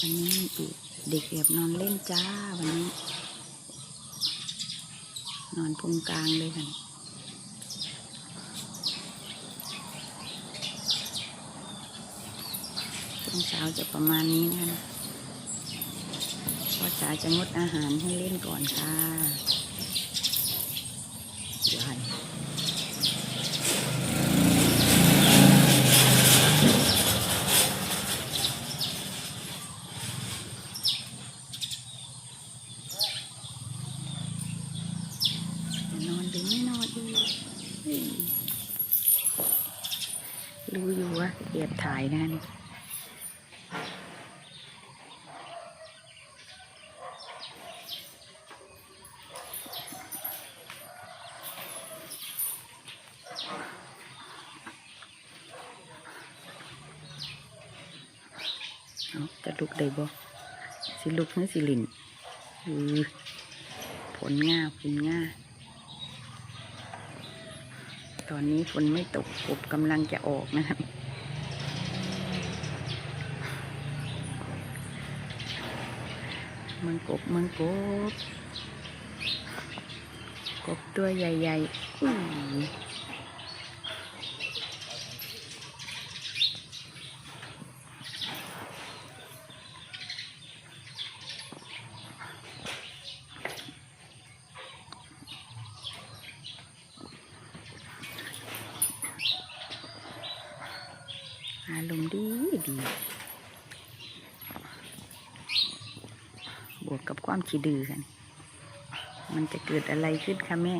วันนี้เด็กแอบนอนเล่นจ้าวันนี้ นอนพุงกลางเลยกันช่วงเช้าจะประมาณนี้นะคะพ่อจ๋าจะงดอาหารให้เล่นก่อนค่ะยายจะนอนหรือไม่นอนดีเฮ้ยรู้อยู่ ว่าแอบถ่ายนะนี่เอาจะลุกได้บ่สิลุกหรือสิลินอือผลง่าผลง่าตอนนี้ฝนไม่ตกกบกำลังจะออกนะครับ มันกบมันกบ กบตัวใหญ่ๆอุ้ย อารมณ์ดีดี บวกกับความขี้ดื้อกัน มันจะเกิดอะไรขึ้นคะแม่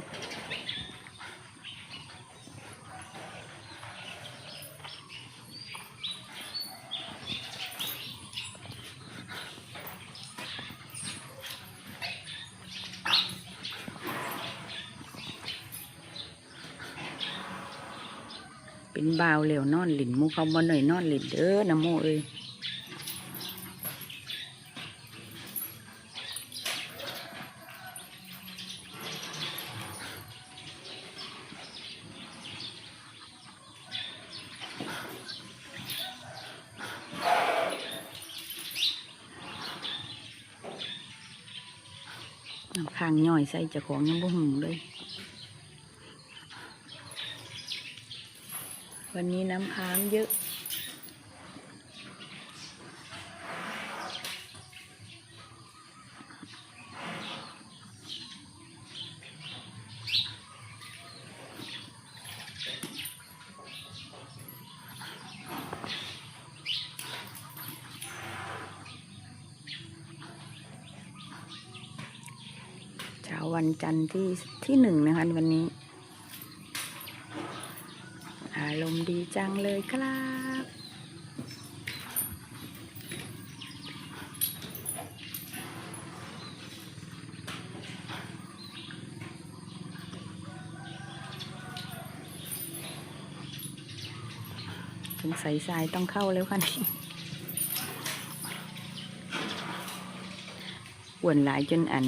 เป็นบาวเหลวนอนหลินมูเขาบ่หน่อยนอนหลินเด้อนะโมเอ้ย น้ำข้างย่อยใส่จะของยังบ่หึงเลย วันนี้น้ำค้างเยอะ วันจันทร์ที่ที่หนึ่งนะคะวันนี้ อารมณ์ดีจังเลยครับสงสัยทรายต้องเข้าแล้วค่ะนี่ปวนหลายจนอัน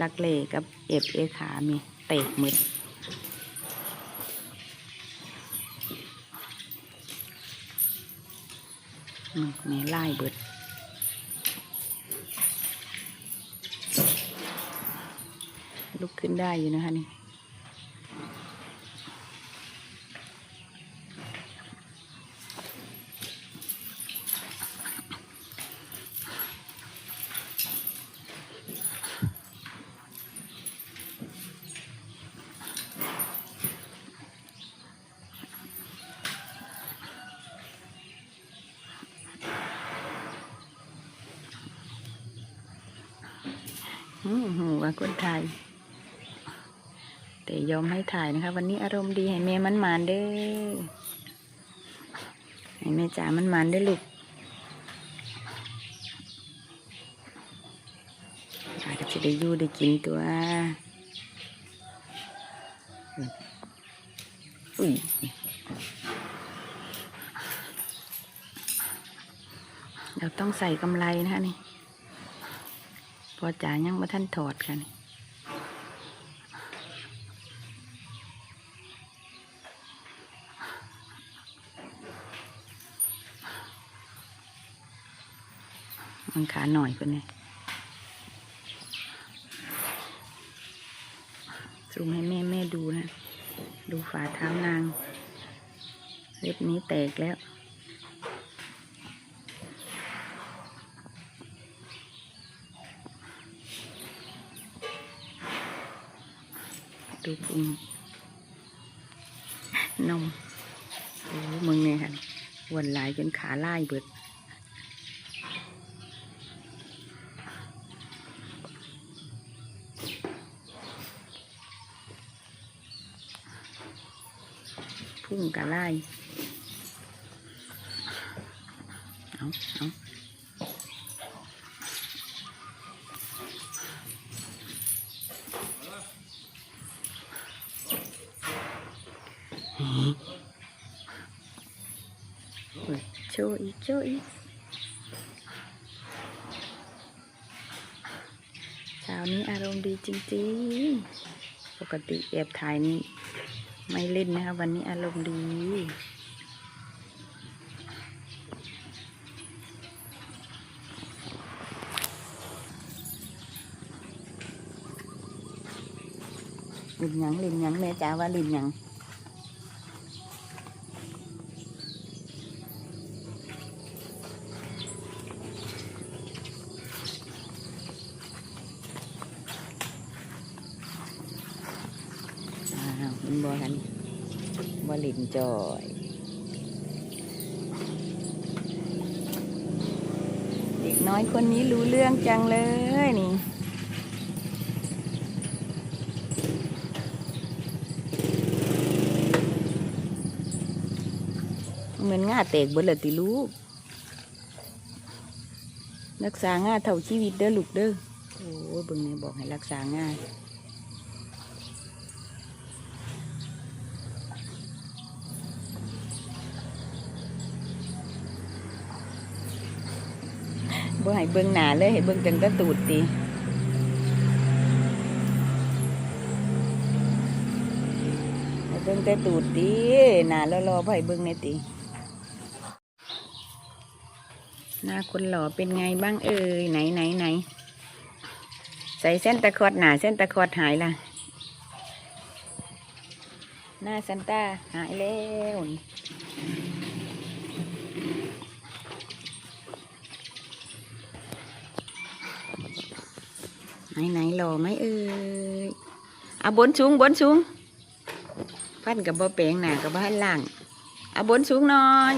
ลักเลกับเอฟเอขามีเตะมืดอืมแม่ไล่เบิดลุกขึ้นได้อยู่นะคะนี่ หูว่าคนไทยแต่ยอมให้ถ่ายนะคะ วันนี้อารมณ์ดีให้แม่มันมานเด้อให้แม่จ๋ามันมานๆเด้ลูกอาจจะได้ยู่ได้กินตัว อุ้ยเราต้องใส่กำไรนะคะนี่ พอจ๋ายังมาท่านถอดค่ะนี่มันขาหน่อยคนนี้ซูมให้แม่แม่ดูนะ ดูฝ่าเท้านาง เล็บนี้แตกแล้ว ดูพุงนมโอ้มึงเนี่ยค่ะวันหลายจนขาล่ายเบิดพุ่งกะไล่เอาเอาเฮ้ยโช ว์อีกโชว์อีกเช้านี้อารมณ์ดีจริงๆ ปกติแอบถ่ายนี่ไม่เล่นนะคะวันนี้อารมณ์ดีลินยังลินยังแม่จ๋าว่าลินยังอ้าวมัน บอกันบอลินจอยเด็กน้อยคนนี้รู้เรื่องจังเลยนี่เหมือนง่าแตกเบิดเลยติลูกรักษาง่าเท่าชีวิตเด้อลูกเด้อโอ้เบิ่งเนี่ยบอกให้รักษาง่าย บ่ให้เบิ่งหนาเลยให้เบิ่งจังแตะตูดติให้เบิ่งแต่ตูดติหน้ารอๆบ่ให้เบิ่งในติหน้าคนหล่อเป็นไงบ้างเอ่ยไหนไหนไหนใส่เส้นตะคอดหนาเส้นตะคอดหายละหน้าซันต้าหายแล้ว ไหนไหนหล่อไหมเอ่ยเอาบนสูงบนสูงฟันกับบ่แปลงหนากับบ้านล่างเอาบนสูงน้อย